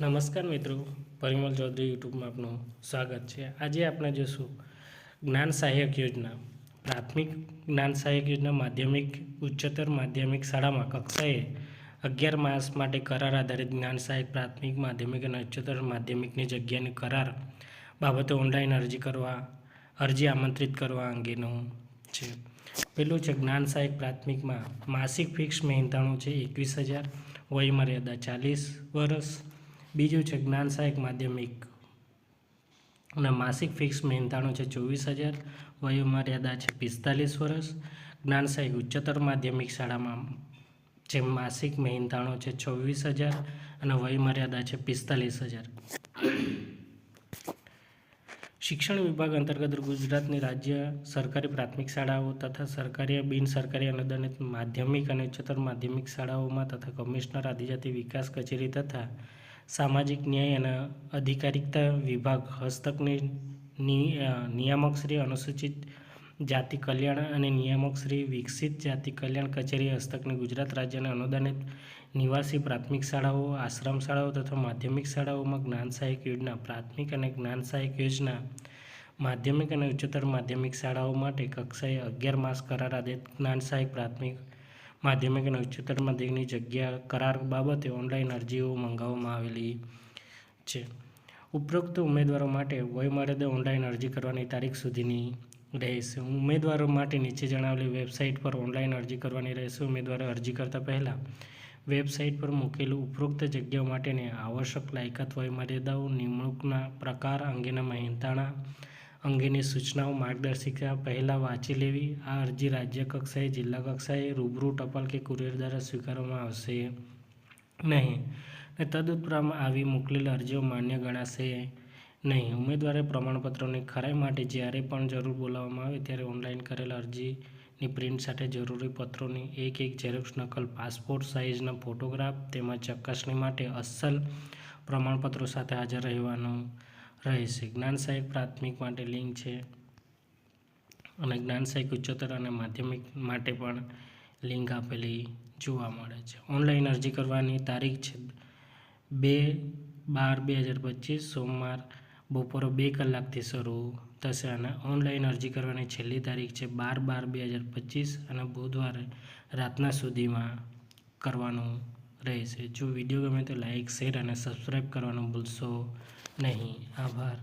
નમસ્કાર મિત્રો, પરિમલ ચૌધરી યુટ્યુબમાં આપનું સ્વાગત છે. આજે આપણે જોઈશું જ્ઞાન સહાયક યોજના. પ્રાથમિક જ્ઞાન સહાયક યોજના માધ્યમિક, ઉચ્ચતર માધ્યમિક શાળામાં કક્ષાએ અગિયાર માસ માટે કરાર આધારિત જ્ઞાન સહાયક પ્રાથમિક, માધ્યમિક અને ઉચ્ચતર માધ્યમિકની જગ્યાની કરાર બાબતે ઓનલાઈન અરજી કરવા, અરજી આમંત્રિત કરવા અંગેનું છે. પેલું છે જ્ઞાન સહાયક પ્રાથમિકમાં માસિક ફિક્સ મહેનતાણું છે એકવીસ હજાર, વય મર્યાદા ચાલીસ વર્ષ બીજું છે જ્ઞાન સહાયક માધ્યમિક. અને માસિક ફિક્સ મહેનતાણું છે ચોવીસ હજાર. વયોમર્યાદા છે પિસ્તાલીસ વર્ષ. જ્ઞાન સહાયક ઉચ્ચતર માધ્યમિક શાળામાં જે માસિક મહેનતાણું છે ચોવીસ હજાર. અને વયમર્યાદા છે પિસ્તાલીસ હજાર. શિક્ષણ વિભાગ અંતર્ગત ગુજરાતની રાજ્ય સરકારી પ્રાથમિક શાળાઓ તથા સરકારી બિન સરકારી અનુદાનિત માધ્યમિક અને ઉચ્ચતર માધ્યમિક શાળાઓમાં તથા કમિશનર આદિજાતિ વિકાસ કચેરી તથા સામાજિક ન્યાય અને અધિકારિકતા વિભાગ હસ્તકની નિયામક શ્રી અનુસૂચિત જાતિ કલ્યાણ અને નિયામક શ્રી વિકસિત જાતિ કલ્યાણ કચેરી હસ્તકની ગુજરાત રાજ્યના અનુદાનિત નિવાસી પ્રાથમિક શાળાઓ, આશ્રમ શાળાઓ તથા માધ્યમિક શાળાઓમાં જ્ઞાન સહાયક યોજના, પ્રાથમિક અને જ્ઞાન સહાયક યોજના, માધ્યમિક અને ઉચ્ચતર માધ્યમિક શાળાઓ માટે કક્ષાએ અગિયાર માસ કરાર આધારિત જ્ઞાન સહાયક પ્રાથમિક માધ્યમિક અને ઉચ્ચતર માધ્યમિકની જગ્યા કરાર બાબતે ઓનલાઈન અરજીઓ મંગાવવામાં આવેલી છે. ઉપરોક્ત ઉમેદવારો માટે વયમર્યાદા ઓનલાઈન અરજી કરવાની તારીખ સુધીની રહેશે. ઉમેદવારો માટે નીચે જણાવેલી વેબસાઇટ પર ઓનલાઈન અરજી કરવાની રહેશે. ઉમેદવારે અરજી કરતા પહેલાં વેબસાઇટ પર મૂકેલું ઉપરોક્ત જગ્યાઓ માટેની આવશ્યક લાયકાત, વયમર્યાદાઓ, નિમણૂકના પ્રકાર અંગેના મહેનતાણા અંગેની સૂચનાઓ માર્ગદર્શિકા પહેલાં વાંચી લેવી. આ અરજી રાજ્ય કક્ષાએ, જિલ્લા કક્ષાએ રૂબરૂ ટપાલ કે કુરિયર દ્વારા સ્વીકારવામાં આવશે નહીં. અને આવી મોકલેલી અરજીઓ માન્ય ગણાશે નહીં. ઉમેદવારે પ્રમાણપત્રોની ખરાઈ માટે જ્યારે પણ જરૂર બોલાવવામાં આવે ત્યારે ઓનલાઈન કરેલ અરજીની પ્રિન્ટ સાથે જરૂરી પત્રોની એક એક ઝેરોક્ષ નકલ, પાસપોર્ટ સાઇઝના ફોટોગ્રાફ તેમજ ચકાસણી માટે અસલ પ્રમાણપત્રો સાથે હાજર રહેવાનું રહેશે જ્ઞાન સહાયક પ્રાથમિક માટે લિંક છે અને જ્ઞાન સહાયક ઉચ્ચતર અને માધ્યમિક માટે પણ લિંક આપેલી જોવા મળે છે. ઓનલાઈન અરજી કરવાની તારીખ છે બે બાર બે હજાર પચીસ, સોમવાર બપોરે બે કલાકથી શરૂ થશે અને ઓનલાઈન અરજી કરવાની છેલ્લી તારીખ છે બાર બાર બે હજાર પચીસ અને બુધવારે રાતના સુધીમાં કરવાનું રહેશે. જો વીડિયો ગમે તો લાઇક શેર અને સબસ્ક્રાઈબ કરવાનું ભૂલશો નહીં. આભાર.